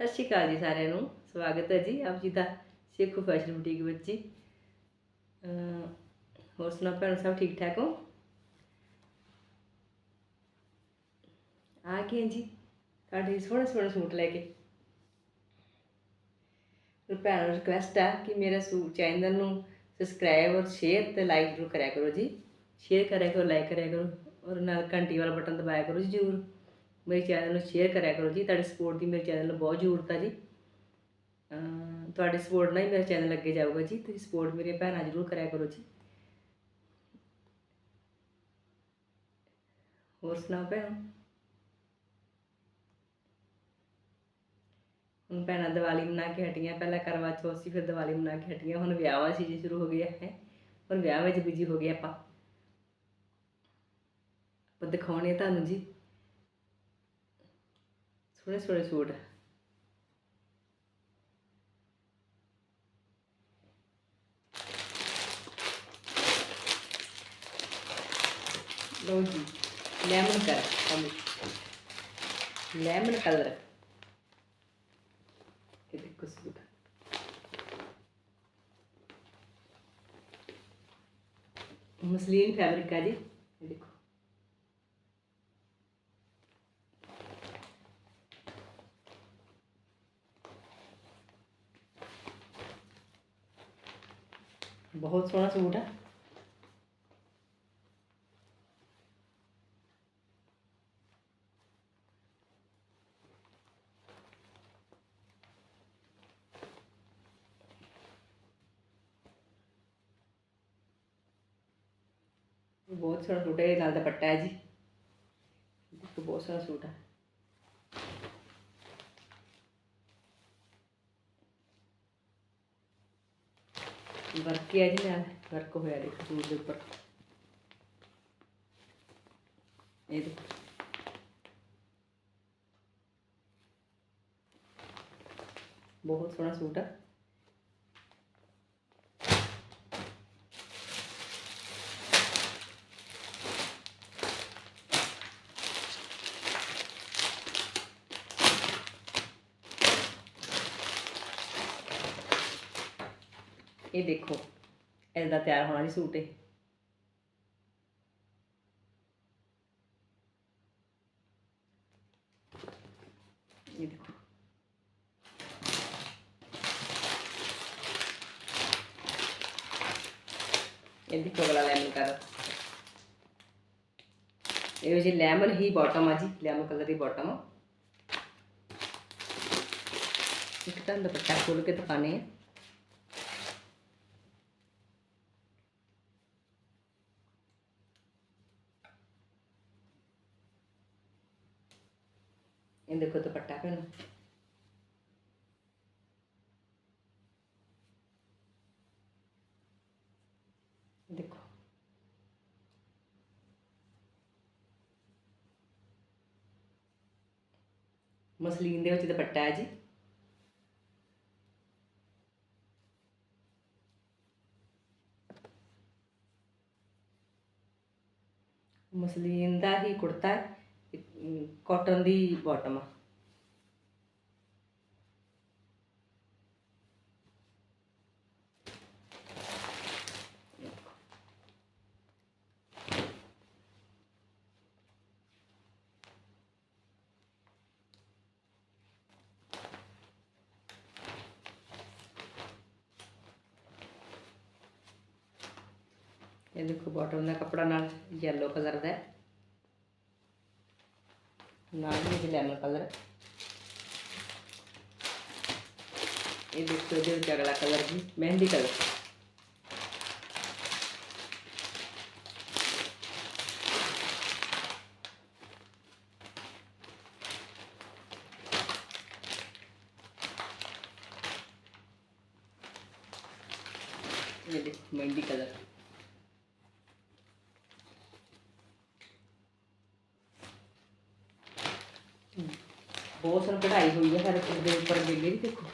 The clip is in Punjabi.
ਸਤਿ ਸ਼੍ਰੀ ਅਕਾਲ ਜੀ ਸਾਰਿਆਂ ਨੂੰ। ਸਵਾਗਤ ਹੈ ਜੀ ਆਪ ਜੀ ਦਾ ਸੇਖੂ ਫੈਸ਼ਨ ਬੁਟੀਕ ਵਿੱਚ ਜੀ। ਹੋਰ ਸੁਣਾ ਭੈਣ, ਸਭ ਠੀਕ ਠਾਕ ਹੋ? ਆ ਗਏ ਜੀ ਤੁਹਾਡੇ ਸੋਹਣੇ ਸੋਹਣੇ ਸੂਟ ਲੈ ਕੇ। ਤੇ ਭੈਣ ਨੂੰ ਰਿਕਵੈਸਟ ਹੈ ਕਿ ਮੇਰਾ ਸੂਟ ਚੈਨਲ ਨੂੰ ਸਬਸਕ੍ਰਾਈਬ ਔਰ ਸ਼ੇਅਰ ਤੇ ਲਾਈਕ ਜ਼ਰੂਰ ਕਰਿਆ ਕਰੋ ਜੀ। ਸ਼ੇਅਰ ਕਰਿਆ ਕਰੋ ਲਾਈਕ ਕਰਿਆ ਕਰੋ ਔਰ ਨਾਲ ਘੰਟੀ ਵਾਲਾ ਬਟਨ ਦਬਾਇਆ ਕਰੋ ਜੀ ਜ਼ਰੂਰ। ਮੇਰੇ ਚੈਨਲ ਨੂੰ ਸ਼ੇਅਰ ਕਰਿਆ ਕਰੋ ਜੀ, ਤੁਹਾਡੀ ਸਪੋਰਟ ਦੀ ਮੇਰੇ ਚੈਨਲ ਨੂੰ ਬਹੁਤ ਜ਼ਰੂਰਤ ਆ ਜੀ। ਅਮ ਤੁਹਾਡੀ ਸਪੋਰਟ ਨਾਲ ਹੀ ਮੇਰਾ ਚੈਨਲ ਅੱਗੇ ਜਾਊਗਾ ਜੀ, ਤੁਸੀਂ ਸਪੋਰਟ ਮੇਰੀਆਂ ਭੈਣਾਂ ਜ਼ਰੂਰ ਕਰਿਆ ਕਰੋ ਜੀ। ਹੋਰ ਸੁਣਾਓ ਭੈਣ? ਹੁਣ ਭੈਣਾਂ ਦੀਵਾਲੀ ਮਨਾ ਕੇ ਹਟੀਆਂ, ਪਹਿਲਾਂ ਕਰਵਾ ਚੌਥ ਸੀ ਫਿਰ ਦੀਵਾਲੀ ਮਨਾ ਕੇ ਹਟੀਆਂ, ਹੁਣ ਵਿਆਹਾਂ ਸੀ ਜੀ ਸ਼ੁਰੂ ਹੋ ਗਿਆ ਹੈ। ਹੁਣ ਵਿਆਹ ਵਿੱਚ ਬਿਜ਼ੀ ਹੋ ਗਏ ਆਪਾਂ। ਆਪਾਂ ਦਿਖਾਉਣੇ ਤੁਹਾਨੂੰ ਜੀ। Let's try this wood. Logi. Lemon color. Come. Lemon color. é isso सुबह मसलिन फैब्रिक का é isso बहुत सोहना सूट है। बहुत सोहना सूट है लाल दपट्टा है जी। बहुत सारा सूट है। ਵਰਕ ਹੈ ਜੀ ਨਾਲ ਵਰਕ ਹੋਇਆ ਦੇਖੋ ਸੂਟ ਦੇ ਉੱਪਰ ਇਹ ਦੇਖੋ ਬਹੁਤ ਸੋਹਣਾ ਸੂਟ ਹੈ ਇਹ ਦੇਖੋ, ਇਹਦਾ ਤਿਆਰ ਹੋਣਾ ਜੀ ਸੂਟ ਇਹ। ਇਹ ਦੇਖੋ। ਇਹ ਦੇਖੋ ਅਗਲਾ ਲੈਮਨ ਕਰ ਇਹ ਜੀ ਲੈਮਨ ਹੀ ਬਾਟਮ ਆ ਜੀ, ਲੈਮਨ ਕਲਰ ਦੀ ਬਾਟਮ ਇੱਕ ਤਾਂ ਦੁਪੱਟਾ ਖੋਲ ਕੇ ਦਿਖਾਣੇ ਆ ये देखो दुपट्टा भी पहनो देखो मसलीन के दुपट्टा है जी मसलीन का ही कुर्ता है ਕਾਟਨ ਦੀ ਬਾਟਮ ਆ ਇਹ ਦੇਖੋ ਬਾਟਮ ਦਾ ਕੱਪੜਾ ਨਾਲ ਯੈਲੋ ਕਲਰ ਦਾ ਹੈ నాలుగు లెమన్ కలర్ ಇದು ಸೋದಿರ ಜಗಳ colour mehndi colour mehndi colour ਬਹੁਤ ਸਾਰੀ ਕਢਾਈ ਹੋਈ ਹੈ ਹਰ ਇੱਕ ਦੇ ਉੱਪਰ ਬਿੱਲੇ ਵੀ ਦੇਖੋ